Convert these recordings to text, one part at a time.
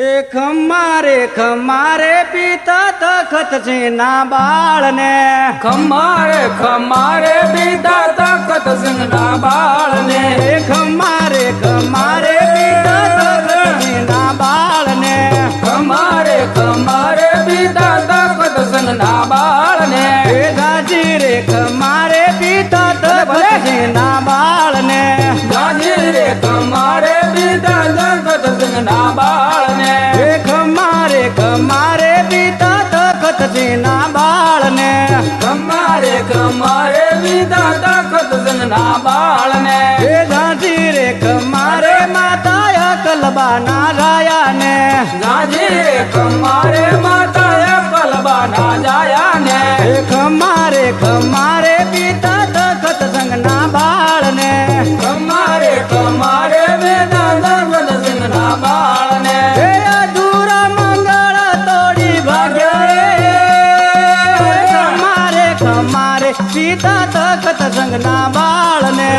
ખમારે ખમારે પિતા તખત છે ના બાળને. ખમારે ખમારે પિતા તખત સિંહના બાળને. એ ખમારે ખમારે બીતા ના બાળ ને હે ગાજી રે કમારે માતા કલબા ના રાયાને ગાજી રે કમારે માતા કલબા ના જાયા ને હે કમારે કમારે પિતા પિતા તખત સંગના બાળને.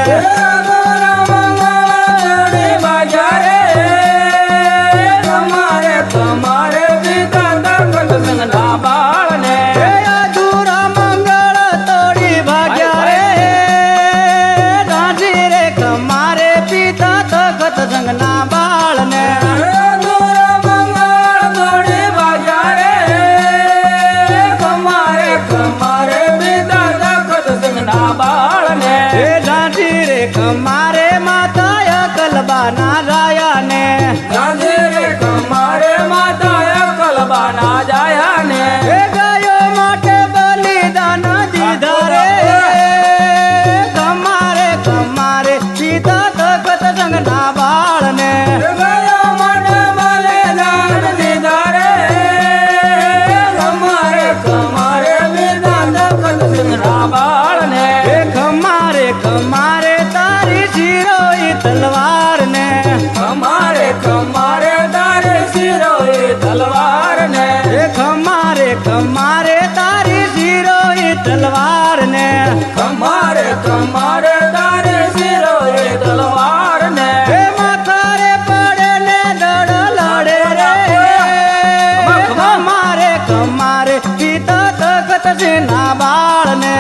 તખત ના પાડે ને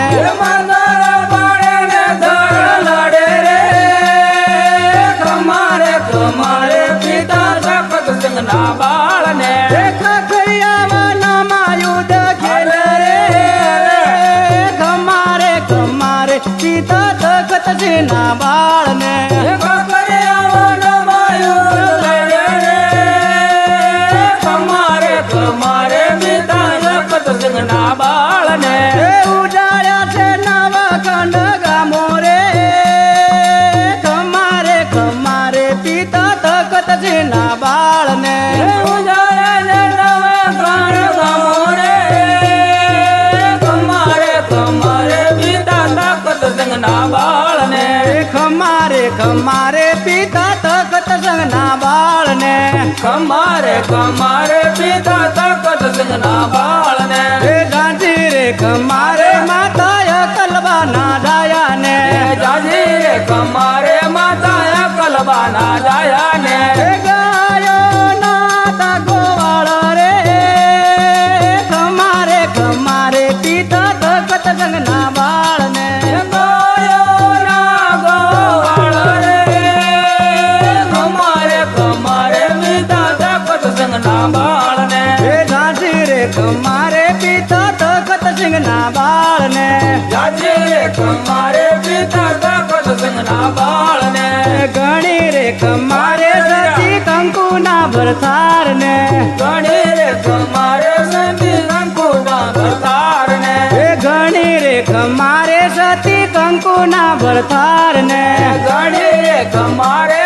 ધડ લડે રે. ખમારે ખમારે પિતા સખત બાળ ને એ ખખૈયાવાનામાં યુદ્ધ ખેલે રે. સેના બાળને. ખમારે ખમારે પિતા તખત સંગના બાળને. ખમારે ખમારે પિતા તકત સંગના બાળને. ગાંધી રે ખમારે ગાંધી રે ખમારે પિતા તખત સિંગના બાળને જાજી રે કમારે પિતા તકત સિંહના બાળને એ ગણી રે ખમારે સતી કંકુના ભરથારને ગણી રે કમારે સંતી કંકુના ભરતારને એ ઘણી રે ખમારે સતી કંકુના ભરથારને ગણી રે કમારે સતી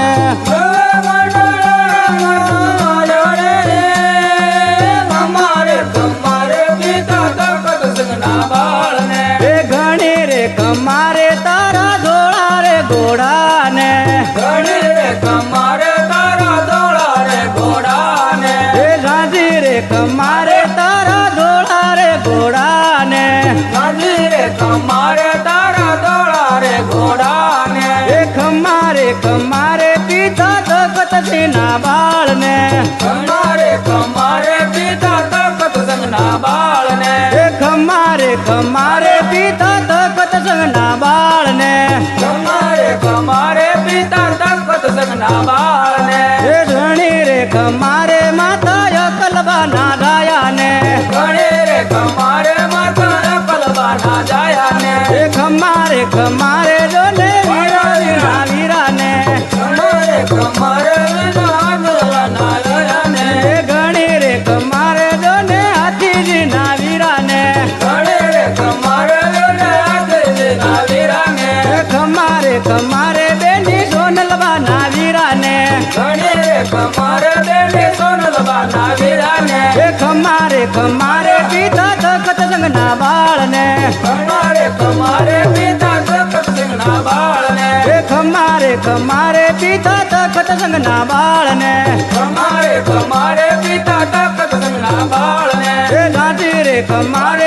બાળને સિંહના બાળને. ખમારે કમારે પિતા તખત સંગના બાળને. એ ખમારે ખમારે પીતા તખત સંગના બાળને. ખમારે કમારે પિતા તખત સંગના બાળને. એ ધણી રે ખમારે માતા કમારે વિના ગલના લયાને એ ઘણી રે ખમારે જોને હાથીજીના વીરાને ઘણી રે કમારે વિના આગળના વીરાને એ ખમારે ખમારે બેની સોનલબાના વીરાને ઘણી રે કમારે બેને સોનલબાના વીરાને એ ખમારે ખમારે પીતા તખત સંગના બાળને કમારે કમારે પિતા તખત સંગના બાળને એ ખમારે ખમારે પીતા તખત સંગના બાળને. કમાડે કમાડે પિતા તખત સંગના બાળને. એ ગાંધી રે ખમારે